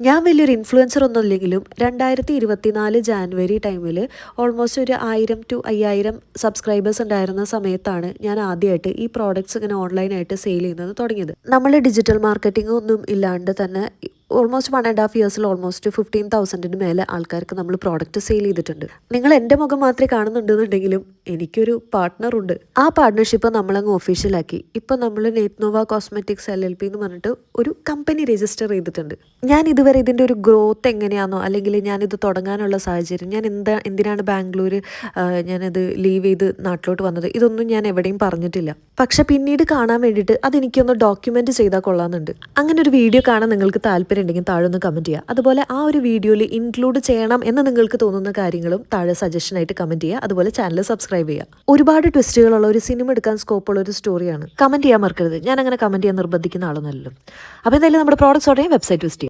ഞാൻ വലിയൊരു ഇൻഫ്ലുവൻസർ ഒന്നും ഇല്ലെങ്കിലും രണ്ടായിരത്തി ഇരുപത്തിനാല് ജാനുവരി ടൈമിൽ ഓൾമോസ്റ്റ് ഒരു ആയിരം ടു അയ്യായിരം സബ്സ്ക്രൈബേഴ്സ് ഉണ്ടായിരുന്ന സമയത്താണ് ഞാൻ ആദ്യമായിട്ട് ഈ പ്രോഡക്റ്റ്സ് ഇങ്ങനെ ഓൺലൈനായിട്ട് സെയിൽ ചെയ്യുന്നത് തുടങ്ങിയത്. നമ്മൾ ഡിജിറ്റൽ മാർക്കറ്റിംഗ് ഒന്നും ഇല്ലാണ്ട് തന്നെ ഓൾമോസ്റ്റ് വൺ ആൻഡ് ഹാഫ് ഇയേഴ്സിൽ ഓൾമോസ്റ്റ് ഫിഫ്റ്റീൻ തൗസൻഡിന് മേലെ ആൾക്കാർക്ക് നമ്മൾ പ്രോഡക്റ്റ് സെയിൽ ചെയ്തിട്ടുണ്ട്. നിങ്ങൾ എന്റെ മുഖം മാത്രമേ കാണുന്നുണ്ടെന്നുണ്ടെങ്കിലും എനിക്കൊരു പാർട്ട്ണറുണ്ട് ആ പാർട്ട്ണർഷിപ്പ് നമ്മളങ്ങ് ഒഫീഷ്യലാക്കി ഇപ്പം നമ്മൾ Netnova cosmetics L L P എന്ന് പറഞ്ഞിട്ട് ഒരു കമ്പനി രജിസ്റ്റർ ചെയ്തിട്ടുണ്ട്. ഞാൻ ഇതുവരെ ഇതിന്റെ ഒരു ഗ്രോത്ത് എങ്ങനെയാണോ അല്ലെങ്കിൽ ഞാനിത് തുടങ്ങാനുള്ള സാഹചര്യം ഞാൻ എന്താ എന്തിനാണ് ബാംഗ്ലൂർ ഞാനത് ലീവ് ചെയ്ത് നാട്ടിലോട്ട് വന്നത് ഇതൊന്നും ഞാൻ എവിടെയും പറഞ്ഞിട്ടില്ല. പക്ഷെ പിന്നീട് കാണാൻ വേണ്ടിയിട്ട് അതെനിക്കൊന്ന് ഡോക്യുമെന്റ് ചെയ്താൽ കൊള്ളാമെന്നുണ്ട്. അങ്ങനെ ഒരു വീഡിയോ കാണാൻ നിങ്ങൾക്ക് താല്പര്യം ഉണ്ടെങ്കിൽ താഴെ ഒന്ന് കമന്റ് ചെയ്യുക. അതുപോലെ ആ ഒരു വീഡിയോയിൽ ഇൻക്ലൂഡ് ചെയ്യണം എന്ന് നിങ്ങൾക്ക് തോന്നുന്ന കാര്യങ്ങളും താഴെ സജഷനായിട്ട് കമന്റ് ചെയ്യുക. അതുപോലെ ചാനൽ സബ്സ്ക്രൈബ് ചെയ്യുക. ഒരുപാട് ട്വിസ്റ്റുകളുള്ള ഒരു സിനിമ എടുക്കാൻ സ്കോപ്പുള്ള ഒരു സ്റ്റോറിയാണ് കമന്റ് ചെയ്യാൻ മറക്കരുത്. ഞാൻ അങ്ങനെ കമന്റ് ചെയ്യാൻ നിർബന്ധിക്കുന്ന ആളൊന്നുമല്ലോ അപ്പോൾ എന്തായാലും നമ്മുടെ പ്രോഡക്റ്റ്സ് ഉടനെ വെബ്സൈറ്റ് വിസിറ്റ് ചെയ്യാം.